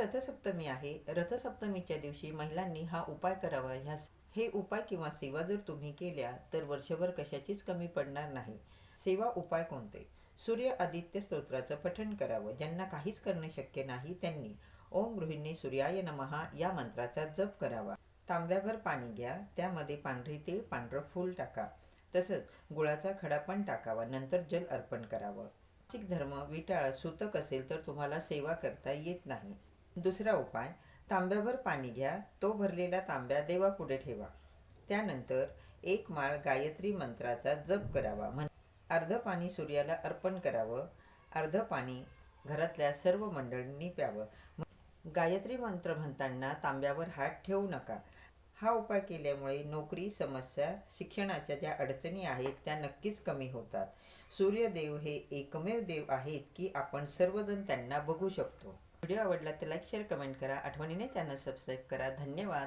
रथसप्तमी आहे. रथसप्तमीच्या दिवशी महिलांनी हा उपाय करावा. ह्या हे उपाय किंवा सेवा जर तुम्ही केल्या तर वर्षभर कशाचीच कमी पडणार नाही. सेवा उपाय कोणते? सूर्य आदित्य स्तोत्राचं पठण करावं. ज्यांना काहीच करणे शक्य नाही त्यांनी ओम गृहिणी सूर्याय नमहा या मंत्राचा जप करावा. तांब्याभर पाणी घ्या. त्यामध्ये पांढरी तीळ पांढरं फूल टाका. तसंच गुळाचा खडा पण टाकावा. नंतर जल अर्पण करावं. सिख धर्म विटाळ सुतक असेल तर तुम्हाला सेवा करता येत नाही. दुसरा उपाय तांब्यावर पाणी घ्या तो भरलेला तांब्या देवापुढे ठेवा. त्यानंतर एक माळ गायत्री मंत्राचा जप करावा. म्हणजे अर्ध पाणी सूर्याला अर्पण करावं अर्ध पाणी घरातल्या सर्व मंडळींनी प्यावं. गायत्री मंत्र म्हणताना तांब्यावर हात ठेवू नका. हा उपाय केल्यामुळे नोकरी समस्या शिक्षणाच्या ज्या अडचणी आहेत त्या नक्कीच कमी होतात. सूर्यदेव हे एकमेव देव आहेत की आपण सर्वजण त्यांना बघू शकतो. व्हिडिओ आवडला तर लाईक शेअर कमेंट करा. आठवणीने चॅनल सबस्क्राईब करा. धन्यवाद.